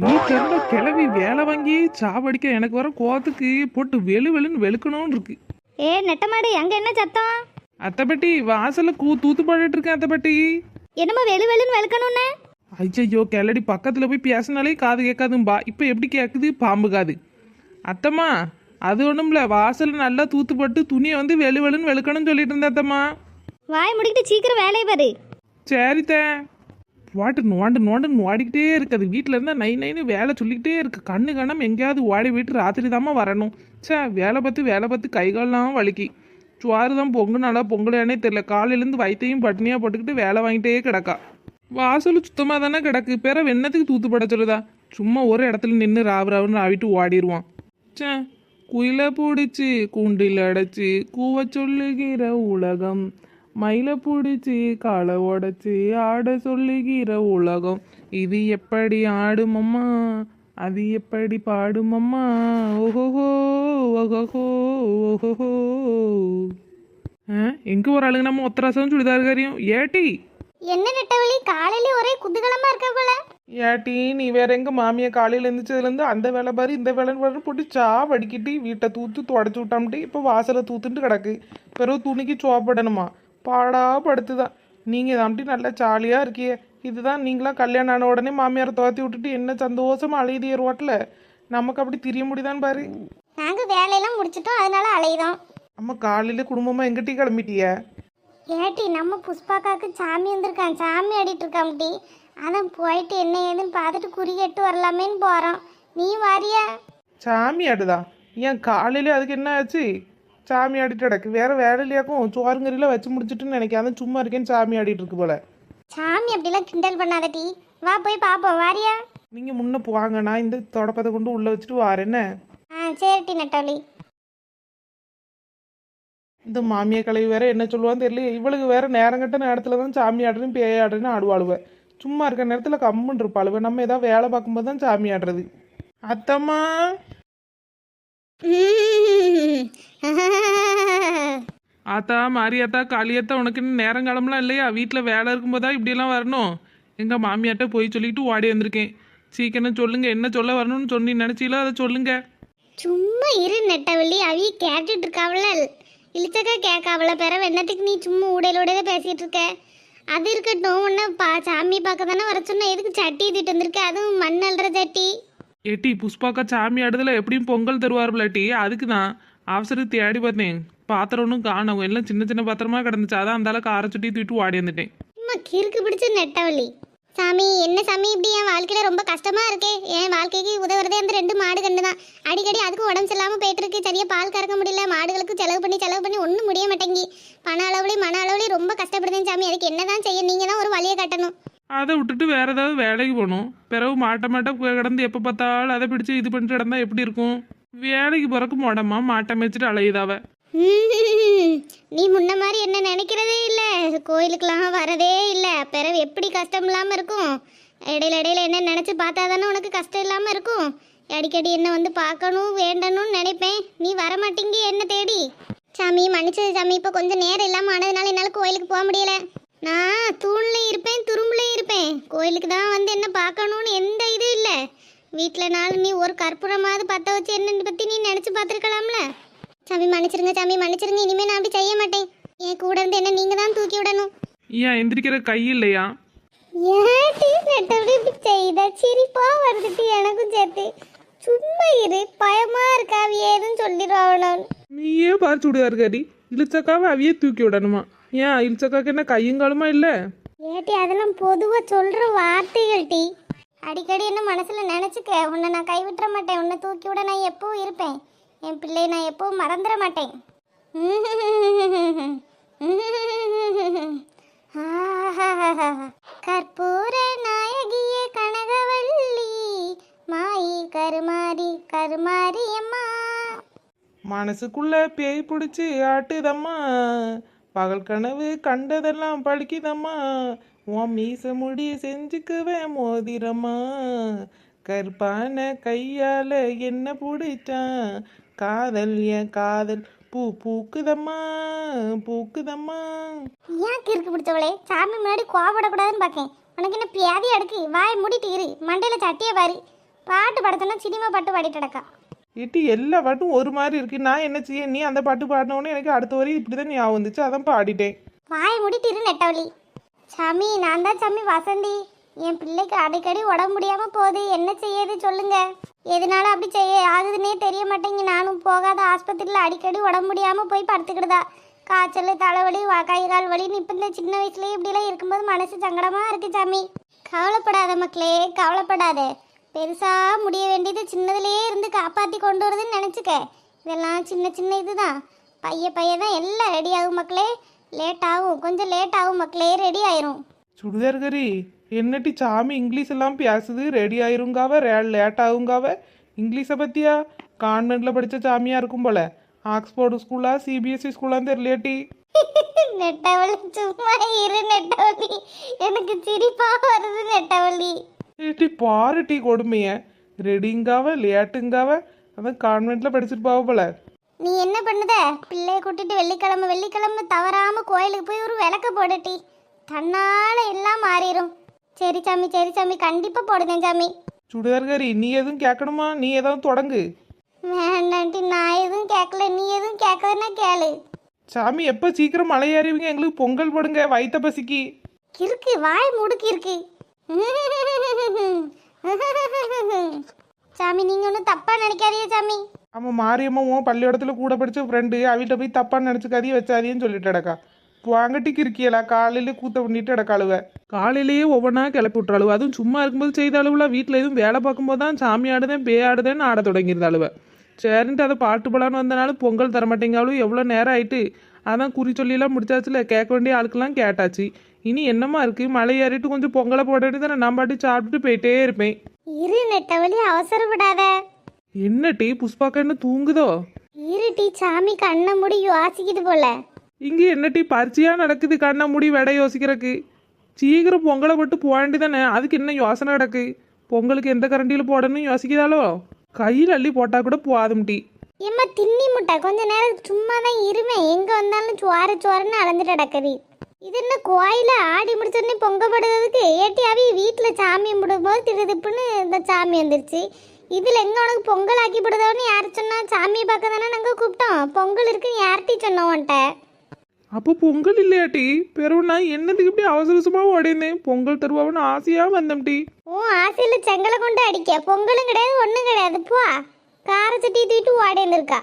வீட்டுல இருந்த கிளவி வேலை வாங்கி சாவடிக்க எனக்கு வர கோவத்துக்கு போட்டு வெளு வெளுன்னு வெளுக்கணும்னு இருக்கு. ஏ நெட்டமாடு அங்க என்ன சத்தம்? அத்தைப்பட்டி வாசல்ல கூ தூத்து பாடிட்டு இருக்கேன் அத்தைப்பட்டி என்னமோ வெளு வெளுன்னு வெளுக்கணும்னு? ஐயோ கிளடி பக்கத்துல போய் பேசினாலே காது கேட்காதும்பா. இப்போ எப்படி கேட்குது பாம்பு காது. அத்தம்மா அது ஒண்ணும்ல வாசல்ல நல்லா தூத்து போட்டு துணியை வந்து வெளு வெளுன்னு வெளுக்கணும்னு சொல்லிட்டு இருந்தேன் அத்தம்மா. வாய் முடிக்கிட்டு சீக்கிரம் வேலையை பாரு. சரித்த. வாட்டு நோண்டு நோண்டு ஓடிக்கிட்டே இருக்குது வீட்டில் இருந்தால் நை நைன்னு வேலை சொல்லிக்கிட்டே இருக்குது கண்ணு கண்ணம் எங்கேயாவது ஓடி போயிட்டு ராத்திரி தாம்மா வரணும். ச்சே வேலை பார்த்து வேலை பார்த்து கை கால்லாம் வலிக்கி. சுவாறு தான் பொங்குனாலா பொங்கலையானே தெரில காலையிலேருந்து வயிற்றையும் பட்டினியாக போட்டுக்கிட்டு வேலை வாங்கிட்டே கிடக்கா. வாசல் சுத்தமாக தானே கிடக்கு. பிற வெண்ணத்துக்கு தூத்து பட சொல்லுதா. சும்மா ஒரு இடத்துல நின்று ராவு ராவுன்னு ஆவிட்டு ஓடிடுவான் ச்சே குயில பிடிச்சி கூண்டில் அடைச்சி கூவ சொல்லுகிற உலகம். மயிலை பிடிச்சி காலை உடைச்சி ஆட சொல்லுகிற உலகம். இது எப்படி ஆடுமம்மா? அது எப்படி பாடுமம்மா? ஓஹோஹோ ஓஹோஹோ ஓஹோஹோ. எங்கே ஒரு ஆளுங்க நம்ம ஒத்தராசம் சுடிதாருக்காரியும் ஏட்டி. என்ன நெட்டவழி? காலையில ஒரே குதூகலமா இருக்க போல. ஏட்டி நீ வேற எங்க மாமியை காலையில எழுந்திரிச்சதுலேருந்து அந்த வேலை பாரு இந்த வேலை பாரு போட்டு சா வடிக்கிட்டு வீட்டை தூத்து தொடச்சி விட்டாமட்டு இப்போ வாசலை தூத்துட்டு கிடக்கு. பிறகு துணிக்கு சோப்படணுமா பாடா படுத்துதான் நீங்கள் தாம்ட்டி நல்லா ஜாலியாக இருக்கியே. இதுதான் நீங்களாம் கல்யாணம் ஆன உடனே மாமியாரை துரத்தி விட்டுட்டு என்ன சந்தோஷமா அழுதிய ரோட்டில் நமக்கு அப்படி திரிய முடியுதான் பாரு. நாங்க வேலையெல்லாம் முடிச்சிட்டோம் அதனால அலையுதோம். அம்மா காலையில் குடும்பமாக எங்கிட்டி கிளம்பிட்டிய? ஏட்டி நம்ம புஷ்பாக்காக்கு சாமி வந்திருக்கான். சாமி ஆடிட்டு இருக்காம்டி அதான் போயிட்டு என்ன ஏதுன்னு பார்த்துட்டு குறி கேட்டு வரலாமேன்னு போறோம் நீ வாரியா? சாமி ஆடுதா? ஏன் காலையில அதுக்கு என்ன ஆச்சு? சாமி ஆடிட்டு கிடக்கு. வேற வேலையிலையாக்கும் சோறுங்கறிலாம் வச்சு முடிச்சிட்டுன்னு நினைக்காத சும்மா இருக்கேன்னு சாமி ஆடிட்டு இருக்கு போல. சாமி அப்படிலாம் கிண்டல் பண்ணாதடி. வா போய் பார்ப்போம் வாரியா? நீங்கள் முன்ன போவாங்க நான் இந்த தொடப்பத்தை கொண்டு உள்ளே வச்சுட்டு வாரேன்னு ஆ சரிட்டி நெட்டவழி இந்த மாமியை கலைவி வேற என்ன சொல்லுவான்னு தெரியல இவளுக்கு வேற நேரங்கட்ட நேரத்தில் தான் சாமி ஆடுறேன்னு பேய் ஆடுறேன்னு ஆடுவாளுவ. சும்மா இருக்க நேரத்தில் கம்முன்னு இருப்பாளுவ. நம்ம ஏதாவது வேலை பார்க்கும்போது தான் சாமி ஆடுறது. அத்தம்மா. ஆத்தா மாரியாத்தா காளியாத்தா உனக்கு இன்னும் நேரங்காலம்லாம் இல்லையா? வீட்டில் வேலை இருக்கும்போதா இப்படியெல்லாம் வரணும்? எங்கள் மாமியார்ட்ட போய் சொல்லிட்டு ஓடி வந்திருக்கேன். சீக்கிரம் சொல்லுங்க என்ன சொல்ல வரணும்னு சொன்னி நினச்சீங்களோ அதை சொல்லுங்க. சும்மா இரு நெட்டவள்ளி அவிய கேட்டுட்டு இருக்காவல இழிச்சக்கா கேட்காவல பிற வெண்ணத்துக்கு நீ சும்மா உடையில உடையில பேசிட்டு இருக்க? அது இருக்கட்டும் உன்ன பா சாமி பார்க்க தானே வர சொன்ன. எதுக்கு சட்டி தூக்கிட்டு வந்திருக்க? அதுவும் மண் அல்ற சட்டி. ஏட்டி புஷ்பாக்கா சாமி ஆடுதல எப்படியும் பொங்கல் தருவாருலாட்டி அதுக்கு தான் அவசரத்துக்கு தேடி பார்த்தேன். பாத்திரம் ஒன்றும் காணவும் எல்லாம் சின்ன சின்ன பாத்திரமா கிடந்துச்சு. அதான் அந்த அளவுக்கு அரை சுட்டி தூக்கிட்டு ஓடி வந்துட்டேன். சும்மா கிறுக்கு பிடிச்ச நெட்டவள்ளி. சாமி என்ன சாமி இப்படி? என் வாழ்க்கையில ரொம்ப கஷ்டமா இருக்கே. என் வாழ்க்கைக்கு உதவுறதே அந்த ரெண்டு மாடு கண்டு தான். அடிக்கடி அதுக்கு உடம்பு சரியில்லாம போயிட்டு இருக்கு சரியா பால் கறக்க முடியல. மாடுகளுக்கு செலவு பண்ணி செலவு பண்ணி ஒன்றும் முடிய மாட்டேங்கி. பண அளவுலையும் மன அளவுலையும் ரொம்ப கஷ்டப்படுதேன் சாமி. அதுக்கு என்னதான் செய்ய? நீங்க தான் ஒரு வழியை கட்டணும். அதை விட்டுட்டு வேற ஏதாவது வேலைக்கு போகணும். பிறகு மாட்ட மாட்ட கிடந்து எப்போ பார்த்தாலும் அதை பிடிச்சு இது பண்ணிட்டு கிடந்தா எப்படி இருக்கும்? வேலைக்கு பிறக்கு மோடமா மாட்டை மேய்ச்சிட்டு அலையுதாவ நீ முன்ன மாதிரி என்ன நினைக்கிறதே இல்லை. கோயிலுக்கெல்லாம் வரதே இல்லை. பிறகு எப்படி கஷ்டம் இல்லாமல் இருக்கும்? இடையில இடையில என்ன நினச்சி பார்த்தா தானே உனக்கு கஷ்டம் இல்லாமல் இருக்கும்? அடிக்கடி என்ன வந்து பார்க்கணும் வேண்டணும்னு நினைப்பேன். நீ வர மாட்டீங்க என்ன தேடி? சாமி மன்னிச்சது சாமி. இப்போ கொஞ்சம் நேரம் இல்லாமல் ஆனதுனால என்னால் கோயிலுக்கு போக முடியல. நான் தூண்லேயும் இருப்பேன் துரும்புலேயும் இருப்பேன். கோயிலுக்கு தான் வந்து என்ன பார்க்கணும்னு எந்த இது இல்லை. வீட்டில் நாள் நீ ஒரு கற்பூரமாவது பற்ற வச்சு என்னன்னு பற்றி நீ நினச்சி பார்த்துருக்கலாம்ல? சாமி மன்னிச்சிருங்க சாமி மன்னிச்சிருங்க இனிமே நான் அப்படி செய்ய மாட்டேன். என் கூட இருந்து என்ன நீங்க தான் தூக்கி விடணும். ஏன் எந்திரிக்கிற கை இல்லையா? ஏன்டி நெட்டவடி இப்படி செய்த? சிரிப்பா வருதுட்டு எனக்கும் சேர்த்து. சும்மா இரு பயமா இருக்கா அவ ஏதுன்னு சொல்லிடுவான் நீயே பாரு சுடிதார் கறி. இழிச்சக்காவை அவையே தூக்கி விடணுமா? ஏன் இழிச்சக்காக்கு என்ன கையுங்காலுமா இல்லை? ஏட்டி அதெல்லாம் பொதுவா சொல்ற வார்த்தைகள் டி. அடிக்கடி என்ன மனசில் நினச்சிக்க உன்னை நான் கைவிட்டுற மாட்டேன். உன்னை தூக்கி விட நான் எப்பவும் இருப்பேன். என் பிள்ளையை நான் எப்பவும் மறந்துட மாட்டேன். கற்பூர நாயகியே கனகவல்லி மாயி கருமாரி கருமாரி அம்மா. மனசுக்குள்ள பேய் பிடிச்சி ஆட்டுதம்மா. பகல் கனவு கண்டதெல்லாம் பழிக்குதம்மா. உன் மீச முடி செஞ்சுக்குவேன் மோதிரம்மா கற்பான கையால என்ன பிடிச்சான்? காதல் என் காதல் பூ பூக்குதம்மா பூக்குதம்மா. ஏன் கிறுக்கு பிடிச்சவளே? சாமி முன்னாடி கோவப்படக்கூடாதுன்னு பார்க்கேன் உனக்கு என்ன பியாதி அடுக்கு? வாய் மூடிட்டு இரு. மண்டையில சட்டியை பாரு. பாட்டு பாடத்தோன்னா சினிமா பாட்டு பாடிட்டு கிடக்கா. ஏட்டி எல்லா பாட்டும் ஒரு மாதிரி இருக்கு. நான் என்ன செய்ய? நீ அந்த பாட்டு பாடினோடனே எனக்கு அடுத்த வரையும் இப்படி தான் ஞாபகம் வந்துச்சு. அதான் பாடிட்டேன். வாய் மூடிட்டு இரு நெட்டவழி. சாமி நான் தான் சாமி வசந்தி. என் பிள்ளைக்கு அடிக்கடி உடம்பு முடியாமல் போகுது. என்ன செய்யறது சொல்லுங்க. எதனால அப்படி செய்ய ஆகுதுன்னே தெரிய மாட்டேங்க நானும் போகாத ஆஸ்பத்திரியில் அடிக்கடி உடம்பு முடியாமல் போய் படுத்துக்கிடுதா காய்ச்சல் தலைவலி வா- கை கால் வலின்னு இப்போ இந்த சின்ன வயசுலேயே இப்படிலாம் இருக்கும்போது மனசு சங்கடமாக இருக்கு சாமி. கவலைப்படாத மக்களே கவலைப்படாத. பெருசாக முடிய வேண்டியது சின்னதுலேயே இருந்து காப்பாற்றி கொண்டு வருதுன்னு நினச்சிக்க. இதெல்லாம் சின்ன சின்ன இதுதான். பைய பைய தான் எல்லாம் ரெடி ஆகும் மக்களே. லேட் ஆகும் கொஞ்சம் லேட் ஆகும் மக்களே ரெடி ஆயிரும். சுடிதார் கறி என்னட்டி சாமி இங்கிலீஷ் எல்லாம் பேசுது? ரெடி ஆயிருங்காவ? ரே லேட் ஆகுங்காவ இங்கிலீஷை பத்தியா? கான்வென்ட்ல படிச்ச சாமியா இருக்கும் போல. ஆக்ஸ்போர்டு ஸ்கூலா சிபிஎஸ்சி ஸ்கூலான்னு தெரியலையாட்டி? நெட்டவழி சும்மா இரு நெட்டவழி எனக்கு சிரிப்பா வருது நெட்டவழி ஏட்டி பாருட்டி கொடுமைய. ரெடிங்காவ லேட்டுங்காவ? அதான் படிச்சிட்டு போவ போல. நீ என்ன பண்ணுத? பிள்ளைய கூட்டிட்டு வெள்ளிக்கிழமை வெள்ளிக்கிழமை தவறாம கோயிலுக்கு போய் ஒரு விளக்க போடுட்டி. தன்னால எல்லாம் மாறிடும் சரி சாமி சரி சாமி கண்டிப்பா போடுதேன் சாமி. சுடிதார் கறி நீ எதுவும் கேட்கணுமா? நீ ஏதாவது தொடங்கு. வேண்டாண்டி நான் எதுவும் கேட்கல. நீ எதுவும் கேட்கலன்னா கேளு. சாமி எப்போ சீக்கிரம் மலை ஏறிவீங்க? எங்களுக்கு பொங்கல் போடுங்க வயித்த பசிக்கு. இருக்கு வாய் முடுக்கி இருக்கு. சாமி நீங்க ஒன்றும் தப்பா நினைக்காதீங்க சாமி. ஆமாம் மாரியம்மாவும் பள்ளியோடத்தில் கூட படிச்ச ஃப்ரெண்டு அவிட்ட போய் தப்பாக நினச்சிக்காதே வச்சாதின்னு சொல்லிட்டு வாங்கட்டிக்கு இருக்கியலா காலையில கூத்த பண்ணிட்டு இடக்காளுவ காலையிலேயே ஒவ்வொன்றா கிளப்பி விட்றாளுவ அதுவும் சும்மா இருக்கும்போது செய்த அளவுல வீட்டில் எதுவும் வேலை பார்க்கும்போது தான் சாமி ஆடுதேன் பே ஆடுதேன்னு ஆட தொடங்கியிருந்தாளுவ சரின்ட்டு அதை பாட்டு போலான்னு வந்தனாலும் பொங்கல் தர மாட்டேங்காலும் எவ்வளோ நேரம் ஆயிட்டு? அதான் குறி சொல்லிலாம் முடிச்சாச்சுல கேட்க வேண்டிய ஆளுக்கெல்லாம் கேட்டாச்சு. இனி என்னம்மா இருக்கு? மலை ஏறிட்டு கொஞ்சம் பொங்கலை போட வேண்டியதானே நான் பாட்டு சாப்பிட்டுட்டு போயிட்டே இருப்பேன். இரு நெட்டவழி அவசரப்படாத. என்ன டீ புஷ்பாக்கன்னு தூங்குதோ? இரு டீ சாமி கண்ணை மூடி யோசிக்குது போல. இங்கே என்ன டீ பரிச்சையாக நடக்குது கண்ணை மூடி விடை யோசிக்கிறக்கு? சீக்கிரம் பொங்கலை போட்டு போக வேண்டியதானே? அதுக்கு என்ன யோசனை கிடக்கு? பொங்கலுக்கு எந்த கரண்டியில் போடணும்னு யோசிக்குதாலோ கையில் அள்ளி போட்டால் கூட போதும் டீ. ஏம்மா தின்னி முட்டை. கொஞ்ச நேரம் சும்மா தான் இருமே. எங்க வந்தாலும் சுவார சுவாரன்னு அளந்துட்டு கிடக்குது. இது என்ன கோயில ஆடி முடிச்சோடனே பொங்கப்படுறதுக்கு ஏட்டி அவி வீட்டில் சாமி கும்பிடும்போது திடுதிப்புன்னு இந்த சாமி வந்துருச்சு. இதில் எங்கே உனக்கு பொங்கல் ஆக்கி விடுதோன்னு யார் சொன்னா? சாமியை பார்க்க தானே நாங்கள் கூப்பிட்டோம். பொங்கல் இருக்குன்னு யார்ட்டி சொன்னோம் உன்ட்ட அப்போ பொங்கல் இல்லையாட்டி? பெரும் நான் என்னதுக்கு இப்படி அவசர அவசரமாக ஓடினேன் பொங்கல் தருவான்னு ஆசையாக வந்தேன் டீ. ஓ ஆசையில் செங்கலை கொண்டு அடிக்க. பொங்கலும் கிடையாது ஒன்றும் கிடையாது. போ. கார சட்டி தூக்கிட்டு ஓடேந்திருக்கா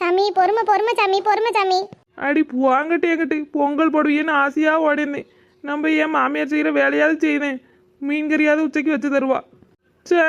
சாமி பொறுமை பொறுமை சாமி பொறுமை சாமி. அடி வாங்கட்டி எங்கிட்டு பொங்கல் போடுவேன்னு ஆசையாக ஓடினேன் நம்ம ஏன் மாமியார் செய்கிற வேலையாவது செய்தேன் மீன் கறியாவது உச்சைக்கு வச்சு தருவா சே